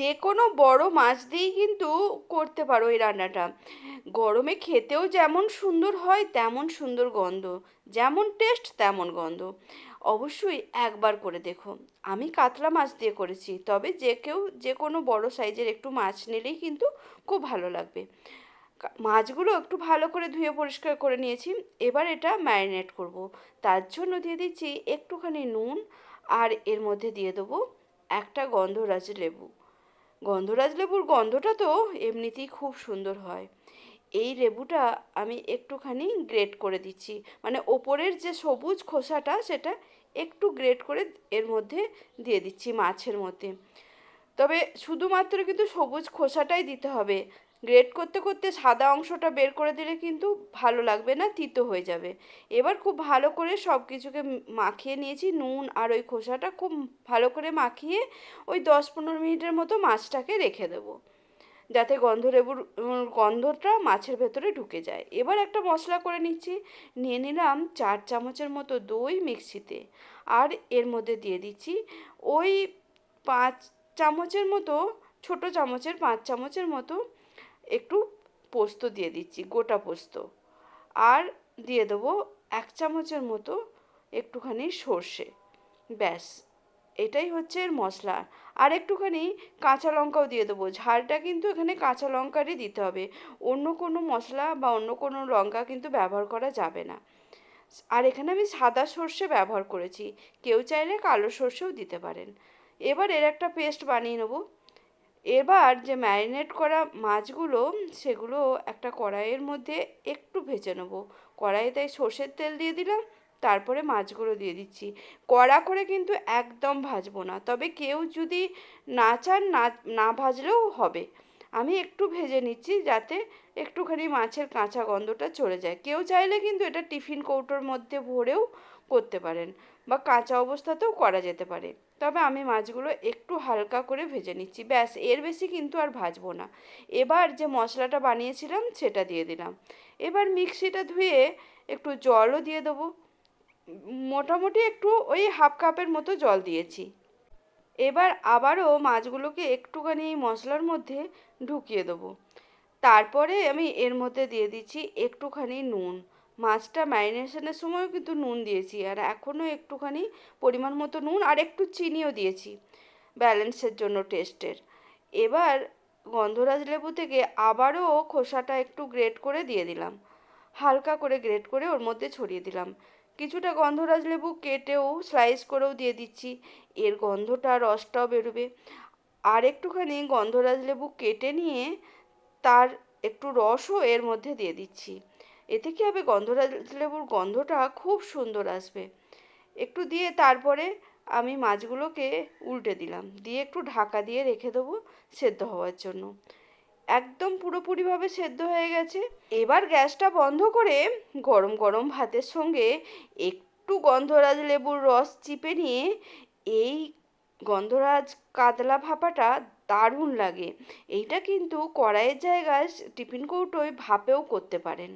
যে কোনো বড় মাছ দিয়েই কিন্তু করতে পারো এই রান্নাটা। গরমে খেতেও যেমন সুন্দর হয়, তেমন সুন্দর গন্ধ। যেমন টেস্ট তেমন গন্ধ। অবশ্যই একবার করে দেখো। আমি কাতলা মাছ দিয়ে করেছি, তবে যে কেউ যে কোনো বড় সাইজের একটু মাছ নিলেই কিন্তু খুব ভালো লাগবে। মাছগুলো একটু ভালো করে ধুয়ে পরিষ্কার করে নিয়েছি। এবার এটা ম্যারিনেট করব। তার জন্য দিয়ে দিচ্ছি একটুখানি নুন আর এর মধ্যে দিয়ে দেবো একটা গন্ধরাজ লেবু। গন্ধরাজ লেবুর গন্ধটা তো এমনিতেই খুব সুন্দর হয়। এই লেবুটা আমি একটুখানি গ্রেট করে দিচ্ছি। মানে ওপরের যে সবুজ খোসাটা, সেটা একটু গ্রেট করে এর মধ্যে দিয়ে দিচ্ছি মাছের মধ্যে। তবে শুধুমাত্র কিন্তু সবুজ খোসাটাই দিতে হবে। গ্রেট করতে করতে সাদা অংশটা বের করে দিলে কিন্তু ভালো লাগবে না, তিতো হয়ে যাবে। এবার খুব ভালো করে সব কিছুকে মাখিয়ে নিয়েছি, নুন আর ওই খোসাটা খুব ভালো করে মাখিয়ে ওই দশ পনেরো মিনিটের মতো মাছটাকে রেখে দেবো। যাতে গন্ধ লেবুর গন্ধটা মাছের ভেতরে ঢুকে যায়। এবার একটা মশলা করে নিচ্ছি, নিয়ে নিলাম চার চামচের মতো দই মিক্সিতে। আর এর মধ্যে দিয়ে দিচ্ছি ওই পাঁচ চামচের মতো, ছোট চামচের পাঁচ চামচের মতো একটু পোস্ত দিয়ে দিচ্ছি, গোটা পোস্ত। আর দিয়ে দেবো এক চামচের মতো একটুখানি সর্ষে। ব্যাস, এটাই হচ্ছে এর মশলা। আর একটুখানি কাঁচা লঙ্কাও দিয়ে দেবো। ঝালটা কিন্তু এখানে কাঁচা লঙ্কারই দিতে হবে। অন্য কোনো মশলা বা অন্য কোনো লঙ্কা কিন্তু ব্যবহার করা যাবে না। আর এখানে আমি সাদা সর্ষে ব্যবহার করেছি। কেউ চাইলে কালো সর্ষেও দিতে পারেন। এবার এর একটা পেস্ট বানিয়ে নেব। এবার যে ম্যারিনেট করা মাছগুলো, সেগুলো একটা কড়াইয়ের মধ্যে একটু ভেজে নেব। কড়াইয়ে তাই সর্ষের তেল দিয়ে দিলাম, তারপরে মাছগুলো দিয়ে দিচ্ছি। কড়া করে কিন্তু একদম ভাজবো না, তবে কেউ যদি না চান না না ভাজলেও হবে। আমি একটু ভেজে নিচ্ছি যাতে একটুখানি মাছের কাঁচা গন্ধটা চলে যায়। কেউ চাইলে কিন্তু এটা টিফিন কৌটোর মধ্যে ভরেও করতে পারেন, বা কাঁচা অবস্থাতেও করা যেতে পারে। তবে আমি মাছগুলো একটু হালকা করে ভেজে নিচ্ছি। ব্যাস, এর বেশি কিন্তু আর ভাজবো না। এবার যে মশলাটা বানিয়েছিলাম সেটা দিয়ে দিলাম। এবার মিক্সিটা ধুয়ে একটু জলও দিয়ে দেবো। মোটামুটি একটু ওই হাফ কাপের মতো জল দিয়েছি। এবার আবারও মাছগুলোকে একটুখানি মশলার মধ্যে ঢুকিয়ে দেবো। তারপরে আমি এর মধ্যে দিয়ে দিচ্ছি একটুখানি নুন। মাছটা ম্যারিনেশনের সময়ও কিন্তু নুন দিয়েছি আর এখনও একটুখানি পরিমাণ মতো নুন আর একটু চিনিও দিয়েছি ব্যালেন্সের জন্য টেস্টের। এবার গন্ধরাজ লেবু থেকে আবারও খোসাটা একটু গ্রেট করে দিয়ে দিলাম। হালকা করে গ্রেট করে ওর মধ্যে ছড়িয়ে দিলাম। কিছুটা গন্ধরাজ লেবু কেটেও, স্লাইস করেও দিয়ে দিচ্ছি। এর গন্ধটা রসটাও বেরোবে। আর একটুখানি গন্ধরাজ লেবু কেটে নিয়ে তার একটু রসও এর মধ্যে দিয়ে দিচ্ছি। এতে কী হবে? গন্ধরাজ লেবুর গন্ধটা খুব সুন্দর আসবে। একটু দিয়ে তারপরে আমি মাছগুলোকে উল্টে দিলাম। দিয়ে একটু ঢাকা দিয়ে রেখে দেবো সেদ্ধ হওয়ার জন্য। একদম পুরোপুরিভাবে সেদ্ধ হয়ে গেছে। এবার গ্যাসটা বন্ধ করে গরম গরম ভাতের সঙ্গে একটু গন্ধরাজ লেবুর রস চিপে নিয়ে এই গন্ধরাজ কাতলা ভাপাটা দারুণ লাগে। এইটা কিন্তু কড়াইয়ের জায়গায় টিফিন কৌটোয় ভাপেও করতে পারেন।